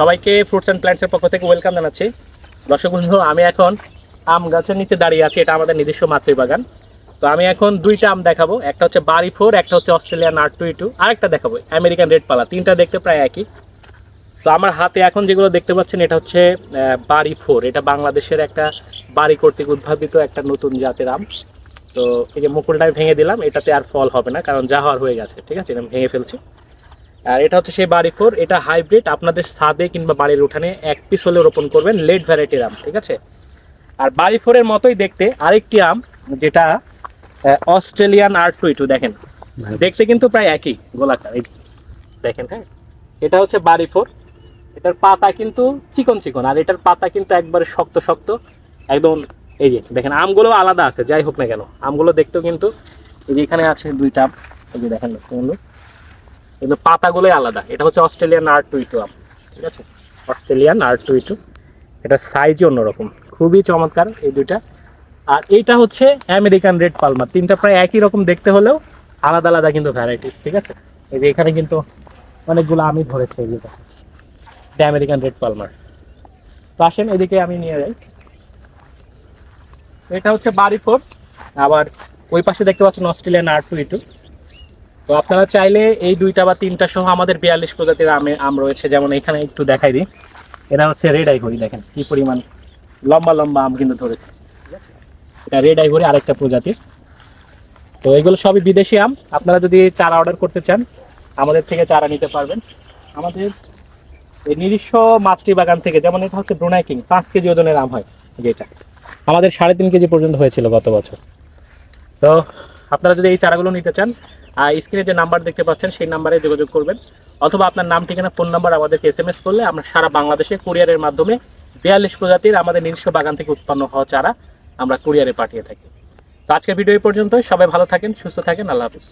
সবাইকে fruits and প্ল্যান্টসের পক্ষ থেকে ওয়েলকাম জানাচ্ছি। দর্শক বন্ধু, আমি এখন আম গাছের নিচে দাঁড়িয়ে আছি। এটা আমাদের নিজস্ব মাতৃ বাগান তো আমি এখন দুইটা আম দেখাবো। একটা হচ্ছে বারি ফোর একটা হচ্ছে অস্ট্রেলিয়ান আর টু টু আরেকটা দেখাবো। আমেরিকান রেড পালা তিনটা দেখতে প্রায় একই। তো আমার হাতে এখন যেগুলো দেখতে পাচ্ছেন, এটা হচ্ছে বারি ফোর এটা বাংলাদেশের একটা বাড়ি কর্তৃক উদ্ভাবিত একটা নতুন জাতের আম। তো এই যে মুকুলটা ভেঙে দিলাম, এটাতে আর ফল হবে না, কারণ যা হওয়ার হয়ে গেছে। ঠিক আছে, এটা ভেঙে ফেলছি। আর এটা হচ্ছে সেই বাড়ি ফোর এটা হাইব্রিড আপনাদের ছাদে কিংবা বাড়ির উঠানে এক পিস হলে রোপণ করবেন লেট ভ্যারাইটির আম ঠিক আছে? আর বাড়ি ফোরের মতোই দেখতে আরেকটি আম যেটা অস্ট্রেলিয়ান আর টু টু দেখেন। দেখতে কিন্তু প্রায় একই গোলাকার দেখেন হ্যাঁ? এটা হচ্ছে বাড়ি ফোর এটার পাতা কিন্তু চিকন চিকন আর এটার পাতা কিন্তু একবারে শক্ত শক্ত একদম এই যে দেখেন আমগুলো আলাদা আছে যাই হোক না কেন আমগুলো দেখতেও কিন্তু এই যে এখানে আছে দুইটা আম এই যে দেখেন বন্ধু। এগুলো পাতাগুলোই আলাদা। এটা হচ্ছে অস্ট্রেলিয়ান আর টু টু আম ঠিক আছে? অস্ট্রেলিয়ান আর টু টু এটা সাইজই অন্যরকম, খুবই চমৎকার এই দুইটা। আর এইটা হচ্ছে আমেরিকান রেড পালমার তিনটা প্রায় একই রকম দেখতে হলেও আলাদা আলাদা কিন্তু ভ্যারাইটিস ঠিক আছে? এই যে এখানে কিন্তু অনেকগুলো আমি ধরেছি এগুলো এটা আমেরিকান রেড পালমার তো আসেন এদিকে আমি নিয়ে যাই। এটা হচ্ছে বাড়ি ফোর আবার ওই পাশে দেখতে পাচ্ছেন অস্ট্রেলিয়ান আর টু টু তো আপনারা চাইলে এই দুইটা বা তিনটা সহ আমাদের বিয়াল্লিশ প্রজাতির আমে আম রয়েছে, যেমন এখানে একটু দেখাই দিই। এটা হচ্ছে রেড আইভরি দেখেন কি পরিমাণ লম্বা লম্বা আম কিন্তু ধরেছে। এটা রেড আইভরি আরেকটা প্রজাতির। তো এগুলো সবই বিদেশি আম। আপনারা যদি চারা অর্ডার করতে চান, আমাদের থেকে চারা নিতে পারবেন। আমাদের এই নিজস্ব মাছটি বাগান থেকে, যেমন এটা হচ্ছে ব্রুনাই কিং পাঁচ কেজি ওজনের আম হয় যেটা আমাদের সাড়ে তিন কেজি পর্যন্ত হয়েছিল গত বছর। তো আপনারা যদি এই চারাগুলো নিতে চান স্ক্রিনে যে নাম্বার দেখতে পাচ্ছেন, সেই নাম্বারে যোগাযোগ করবেন। অথবা আপনার নাম, ঠিকানা, ফোন নাম্বার আমাদেরকে এস এম এস করলে আমরা সারা বাংলাদেশে কুরিয়ারের মাধ্যমে বিয়াল্লিশ প্রজাতির আমাদের নিজস্ব বাগান থেকে উৎপন্ন হওয়া চারা আমরা কুরিয়ারে পাঠিয়ে থাকি। তো আজকের ভিডিও এই পর্যন্তই। সবাই ভালো থাকেন, সুস্থ থাকেন। আল্লাহ হাফিজ।